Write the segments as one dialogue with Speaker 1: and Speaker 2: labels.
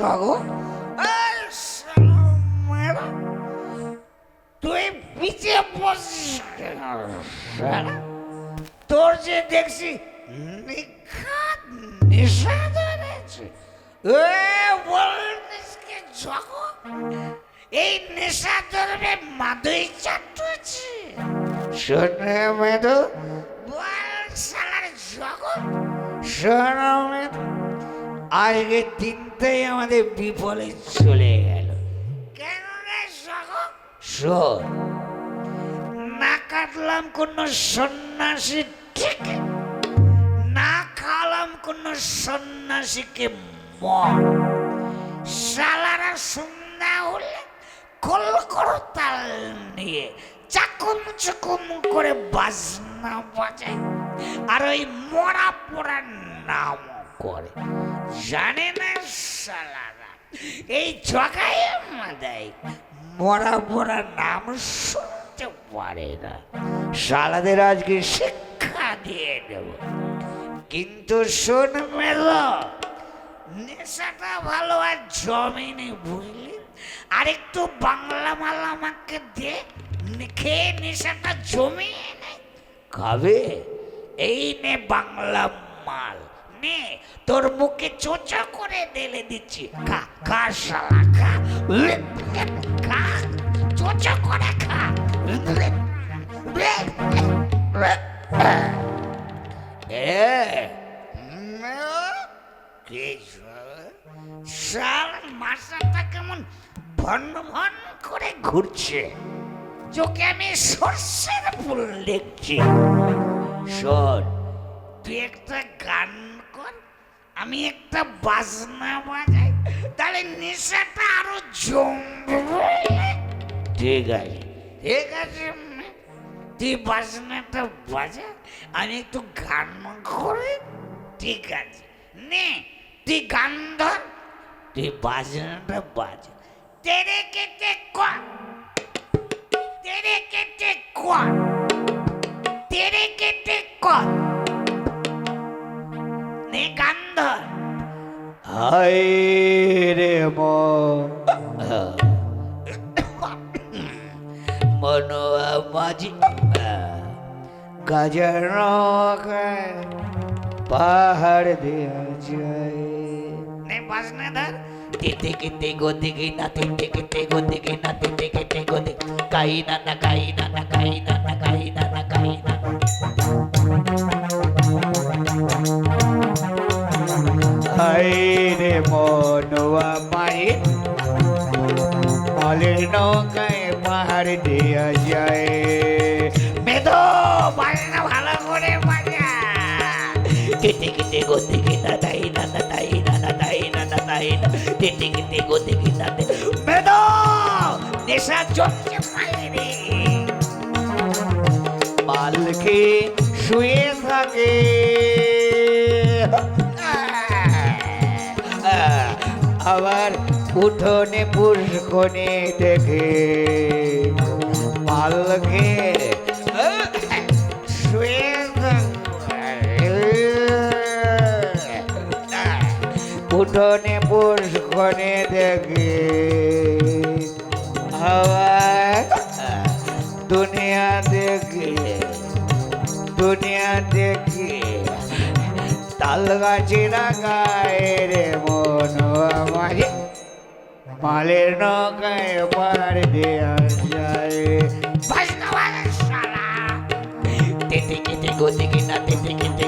Speaker 1: জগো। এই শালা মেয়েরা, তুই পিছিয়ে বসিস কেন? তোর যে দেখছি নিখাত নেশা ধরেছে এ বলিসকে এই নেশা ধরবে মাদুই চাটুছি শোনে মেদু বল শালার জগো। শোনো মেদু আজকে দিনটাই আমাদের বিফলে চলে গেল। কেন রে শোন। না কাটলাম কোন সন্ন্যাসী ঠিক না খালাম কোন সন্ন্যাসীকে মন। শালারা সন্ধ্যা হলে কল করতাল নিয়ে চাকুম চুকুম করে বাজনা বাজায় আর ওই মরা পোড়া নাম করে। জানে না শালারা এই জগায় মাদাই মরা পোড়া নাম শুনতে পারে না। সালাদের আজকে শিক্ষা দিয়ে দেব। কিন্তু শোন মেলো, নেশাটা ভালো আর জমিনে বুঝলি? আর একটু বাংলা মাল আমাকে দে খেয়ে নেশাটা জমিয়ে নে। খাবে এই নে বাংলা মাল। নে, তোর মুখে চোচা করে ঢেলে দিচ্ছি। খা খা, শালা, খা। খা। চোচা করে খা। এ কেমন ভন ভন করে ঘুরছে। চোখে আমি সর্ষের ফুল দেখছি। শোন, তুই একটা গান আমি একটা বাজনা বাজাই তাহলে নেশাটা আরও জমবে ঠিক আছে। ঠিক আছে তুই বাজনাটা বাজা আমি একটু গান করে ঠিক আছে। নে তুই গান ধর। তুই বাজনাটা বাজা। তেরে কেটে কর তেরে কেটে কর তেরে কেটে কর নে গান ধর
Speaker 2: হায় রে মন
Speaker 1: মনোয়া মাঝি
Speaker 2: গাজার পাহাড় দেয়া যায়।
Speaker 1: বাজনা ধর। তেতে কেতে গোদে গে না তেতে কেতে গোদে গে না তেতে কেতে কাই না না কাই না না কাই না না কাই না
Speaker 2: হায় রে মনোয়া মায়ে মালের নৌকায় পাহাড় দেয়া যায়।
Speaker 1: মেদো বাজনা ভালো করে বাজা কেটে কেটে গোদে গে না তাই না না তাই না না তাই না না তাই না। কেটে কেটে গোদে গে না তে মেদো নেশা জমছে মাইরে
Speaker 2: মাল শুয়ে থাকে। আবার উঠোনে পুষ্কনে দেখে থাকে। উঠোনে পুষ্কনে দেখে আবার দুনিয়া দেখে দুনিয়া তাল গাছের গায়ে রে মন আমার মালের নৌকায় পার দেয়া যায়।
Speaker 1: তেতে কেটে গতি কিনা তেতে কেটে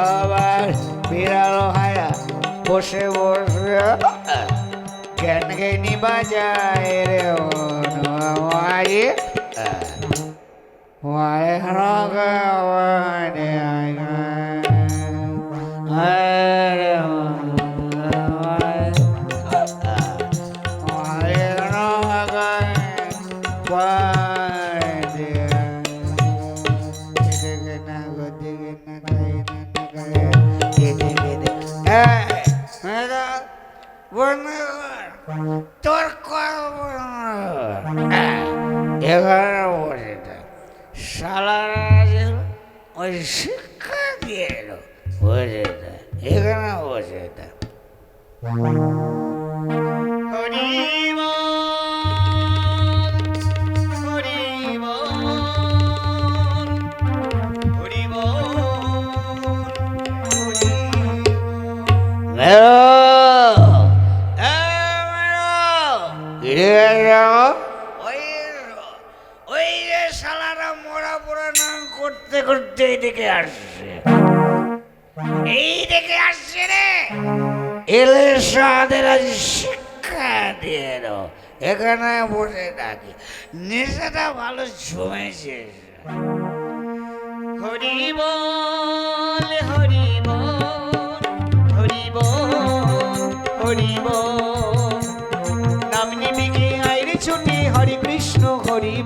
Speaker 2: আবার বিড়াল হায়া বসে বসে জ্ঞান গেনি বাজায় রে মায়ে মায়ে রঙে তোর থাক। শালারা ওই শিক্ষা দিয়ে এলো বসে। এখানে বসে মেরো করতে করতে এইদিকে আসছে। এই দিকে আসছে রে। এলে সাদের আজ শিক্ষা দিয়ে এখানে বসে থাকি। নেশাটা ভালো জমেছে
Speaker 1: হরি বল হরি বল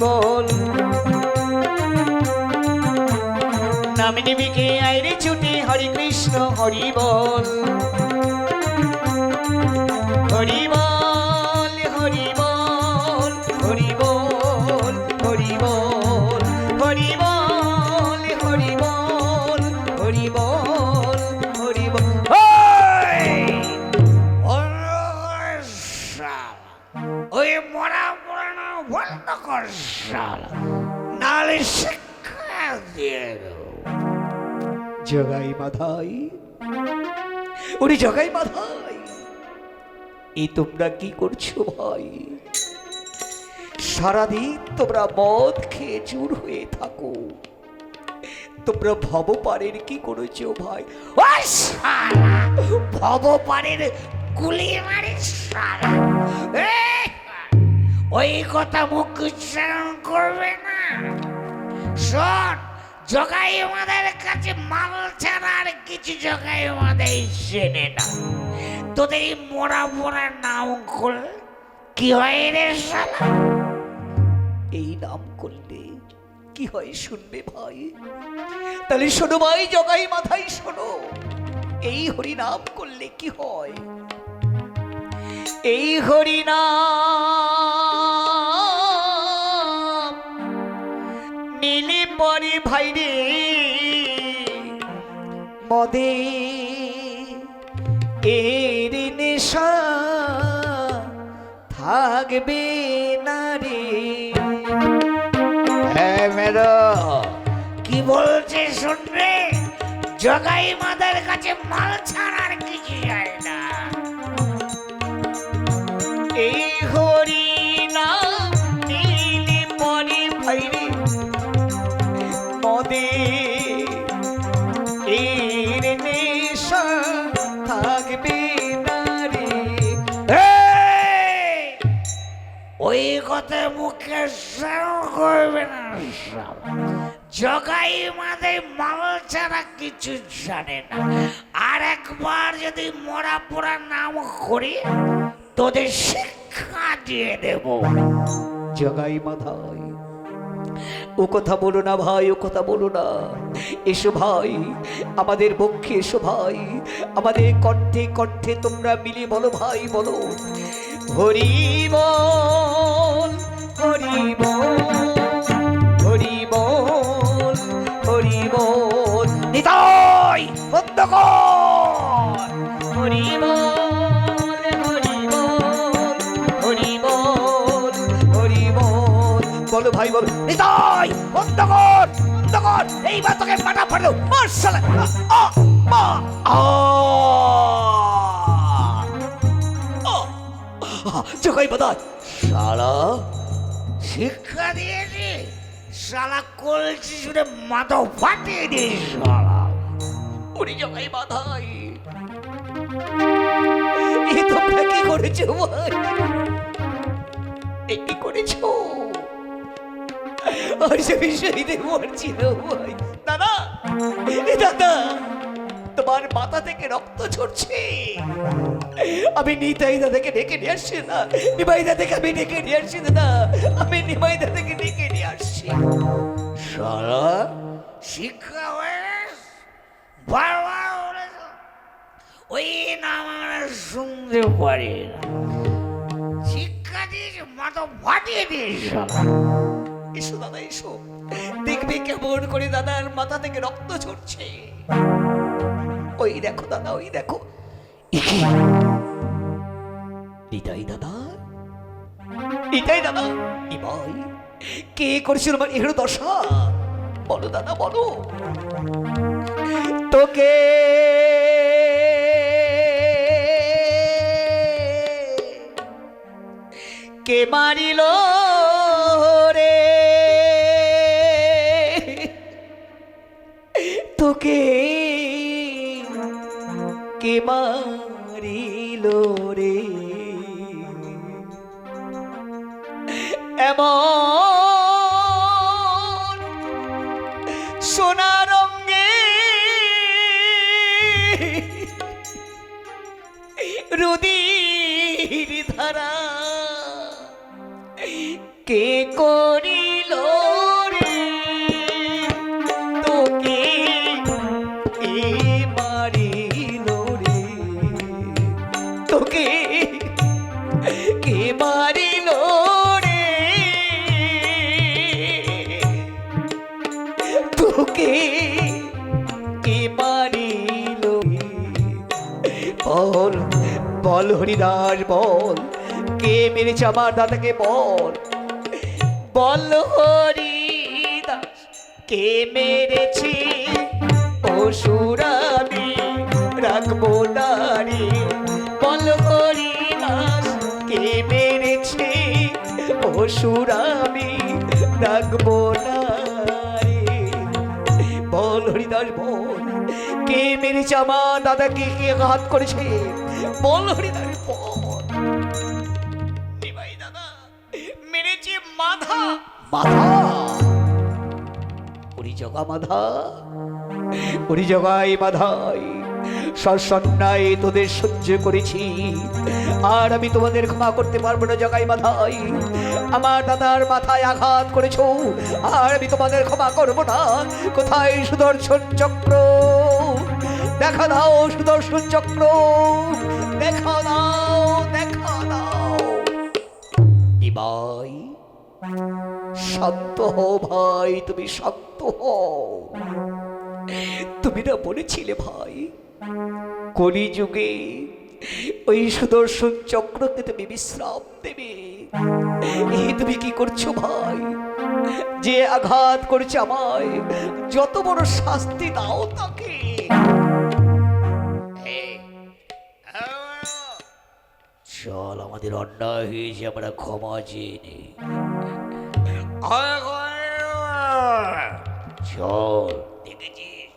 Speaker 1: বল। নাম নিবিকে আইরে ছুটি হরি কৃষ্ণ, হরি বল হরি বল হরি বল হরি বল হরি বল হরি বল হরি বল হরি বল হরি বল
Speaker 2: ওই! মরা পুরানো বন্ধ কর নালে শিক্ষা
Speaker 1: জগাই মাথাই ওরে জগাই মাথাই এই তোমরা কি করছ ভাই? সারাদিন তোমরা মদ খেয়ে চুর হয়ে থাকো। তোমরা ভব পারের কি করেছ ভাই?
Speaker 2: শালা! ভবপাড়ের গুলি মারি ওই কথা মুখ উচ্চারণ করবে না। শোন! জগাই আমাদের কাছে মাল ছাড়া আর কিছু জগাই আমাদের চেনে না। তোদের এই মোড়া মোড়া নাম করলে কি হয় রে শালা?
Speaker 1: এই নাম করলে কি হয় শুনবে ভাই? তাহলে শোনো ভাই, জগাই মাথায় শোনো। এই হরি নাম করলে কি হয়? এই হরি নাম নীলি পরে ভাই রে মদে এর নেশা থাকবে না রে।
Speaker 2: হ্যাঁ মেরো। কি বলছে শুনবে? জগাই মাদের কাছে মাল ছাড়ার কিছু যায় কথা মুখে স্মরণ করবে না। জগাই মাদের মাল ছাড়া কিছু জানে না। আর একবার যদি মরা পোড়া নাম করি, তোদের শিক্ষা দিয়ে দেবো।
Speaker 1: জগাই মাথায় ও কথা বলো না ভাই, ও কথা বলো না। এসো ভাই, আমাদের পক্ষে এসো ভাই। আমাদের কণ্ঠে কণ্ঠে তোমরা মিলে বলো ভাই, বল। হরি বলো ভাই বলো।
Speaker 2: নিতাই অন্ধকার অন্ধকার এইবার তোকে পাটা ফাটো মার্শাল
Speaker 1: চোখাই বাদাত
Speaker 2: সারা শিক্ষা দিয়েছি শালা কলছি শুনে মাথা ফাটিয়ে দিস শালা।
Speaker 1: ওরে জগাই বাধাই। এ তোমরা কি করেছ ভাই? এ কি করেছ? আর সে বিষয়দের মরছিল ভাই। দাদা! এ দাদা! তোমার মাথা থেকে রক্ত ঝরছে। আমি নিতাই দাদাকে ডেকে নিয়ে আসছি না। নিমাই দাদাকে আমি ডেকে নিয়ে আসছি দাদা আমি নিমাই দাদাকে ডেকে নিয়ে আসছি।
Speaker 2: সারা শিক্ষা হয়ে গেছে? বারবার বলেছ। ওই
Speaker 3: বলতে পারি না।
Speaker 2: শিক্ষা দিস মাথা ফাটিয়ে দিস।
Speaker 1: এসো দাদা, এসো। দেখবি কেমন করে দাদার মাথা থেকে রক্ত ঝরছে। ওই দেখো দাদা ওই দেখো। এটাই দাদা এটাই দাদা ইমাই কে করেছিল আমার এগুলো দশা বলো দাদা বলো তোকে কে মারিল রে তোকে কে মারিল রে। এমন সোনা রঙ্গে রুদির ধারা কে করিল বল হরিদাস, বল। কে মেরেছে আমার দাদাকে বল? বল হরিদাস, কে মেরেছে? অসুর আমি রাখব দাঁড়ি। বল হরিদাস, কে মেরেছে? অসুর আমি রাখব রে বল হরিদাস, বল। কে মেরেছে আমার দাদাকে? কে ঘাত করেছে? বল হরিদাস বল নিমাই দাদা মেরেছে মাধা মাধা ওরি জগা সন্ন্যায় তোদের সহ্য করেছি, আর আমি তোমাদের ক্ষমা করতে পারব না জগাই মাধাই আমার দাদার মাথায় আঘাত করেছ। আর আমি তোমাদের ক্ষমা করব না, কোথায় সুদর্শন চক্র? দেখা দাও সুদর্শন চক্র। দেখা দাও দাও শান্ত হও ভাই, তুমি হও। তুমি না বলেছিলে ভাই, কলিযুগে ওই সুদর্শন চক্রকে তুমি বিশ্রাম দেবে। তুমি কি করছ ভাই? যে আঘাত করেছে আমায়, যত বড় শাস্তি দাও তাকে।
Speaker 3: চল আমাদের অন্যায় হয়েছে আমরা ক্ষমা চেয়ে নিই। চল। দেখেছিস?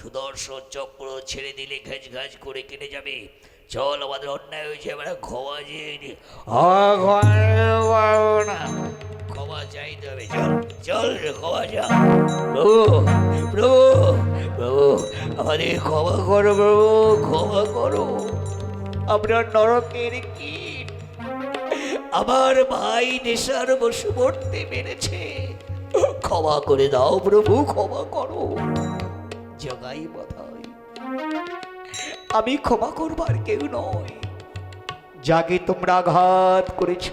Speaker 3: সুদর্শন চক্র ছেড়ে দিলে ঘাজ ঘাজ করে কেটে যাবে। চল আমাদের অন্যায় হয়েছে আমরা ক্ষমা চেয়ে না ক্ষমা চাইতে হবে। চল চল ক্ষমা চা প্রভু প্রভু প্রভু আমাদের ক্ষমা করো প্রভু ক্ষমা করো। আপনার নরকের কীট। আমার ভাই নেশার বশবর্তী মেরেছে ক্ষমা করে দাও প্রভু, ক্ষমা করো। জগাই আমি ক্ষমা করবার কেউ নয় যাকে তোমরা আঘাত করেছ।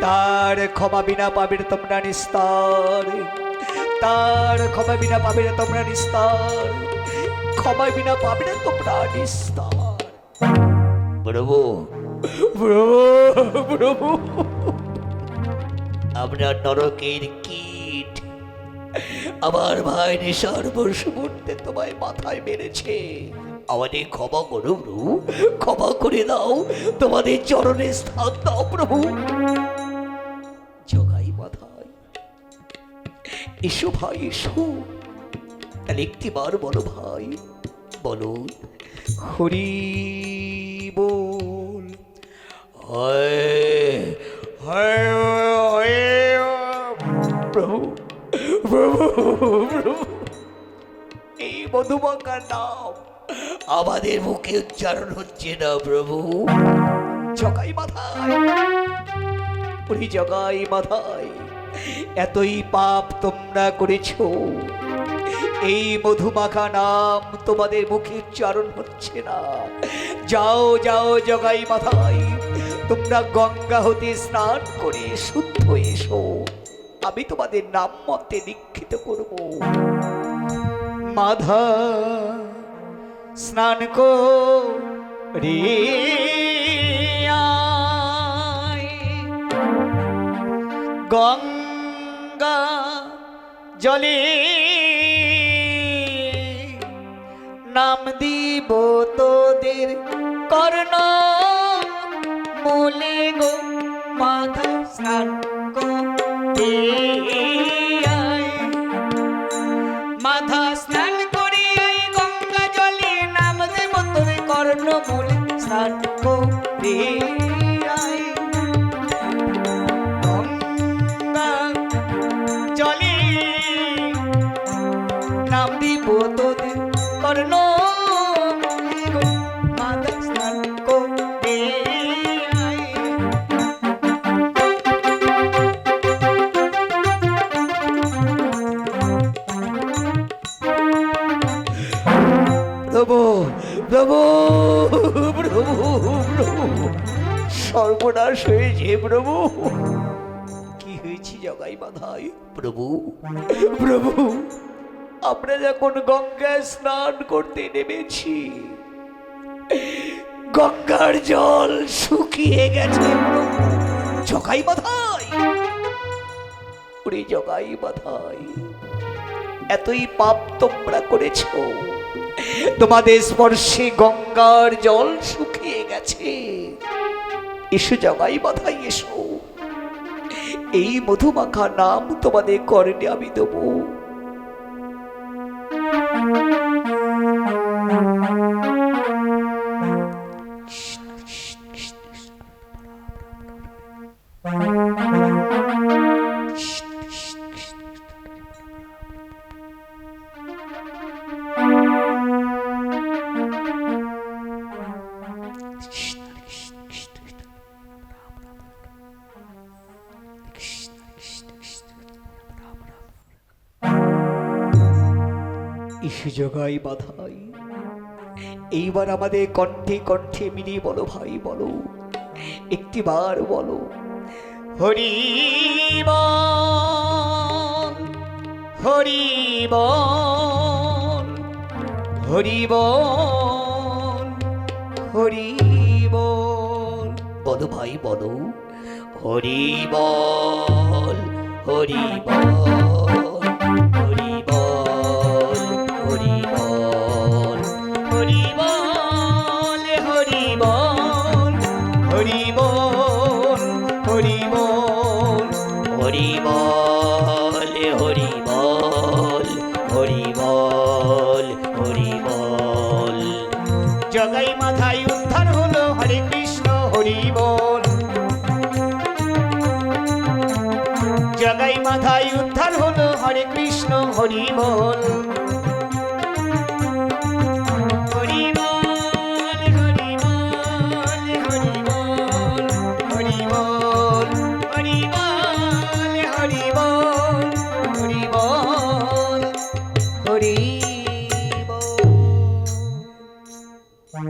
Speaker 3: তার ক্ষমা বিনা পাবে না তোমরা নিস্তার। তার ক্ষমা বিনা পাবে তোমরা নিস্তার। ক্ষমা বিনা পাবে তোমরা নিস্তার। প্রভু। প্রভু প্রভু। আপনার নরকের কীট আমার ভাই নেশার বর্ষবর্তে তোমায় মাথায় মেরেছে। আমাদের ক্ষমা করো প্রভু। ক্ষমা করে দাও। তোমাদের চরণে স্থান দাও প্রভু। জগাই মাথায়। এসো ভাই এসো। তাহলে একটিবার বলো ভাই বলো হরি বল। প্রভু প্রভু প্রভু। এই মধুমাকার নাম আমাদের মুখে উচ্চারণ হচ্ছে না, প্রভু। জগাই মাথায় জগাই মাথায়, এতই পাপ তোমরা করেছ। এই মধুমাখা নাম তোমাদের মুখে উচ্চারণ হচ্ছে না।
Speaker 1: যাও যাও, জগাই মাথায়। তোমরা গঙ্গা হতে স্নান করে শুদ্ধ এসো। আমি তোমাদের নাম মতে দীক্ষিত করব। মাধা, স্নান করে আয়। গঙ্গা জলে নাম দিব তোদের কর্ণ মূলে গো মাথা আয়। মাথা স্নান করি এই গঙ্গা জলে নাম দেব তোদের কর্ণ মূলে স্নান জগাই বাধাই। প্রভু প্রভু, আমরা যখন গঙ্গায় স্নান করতে নেমেছি, গঙ্গার জল শুকিয়ে গেছে, প্রভু। জগাই বাধাই। ওরে জগাই বাধাই। এতই পাপ তোমরা করেছ। তোমাদের স্পর্শে গঙ্গার জল শুকিয়ে গেছে। এসো জগাই বাধাই, এসো। এই মধুমাখা নাম তোমাদের করেনি আমি দেবো। জগাই বাধাই। এইবার আমাদের কণ্ঠে কণ্ঠে মিলিয়ে বলো ভাই, বলো। একটি বার বলো, হরি হরি হরি হরি বলো ভাই, বলো। হরি বল হরি বল। বল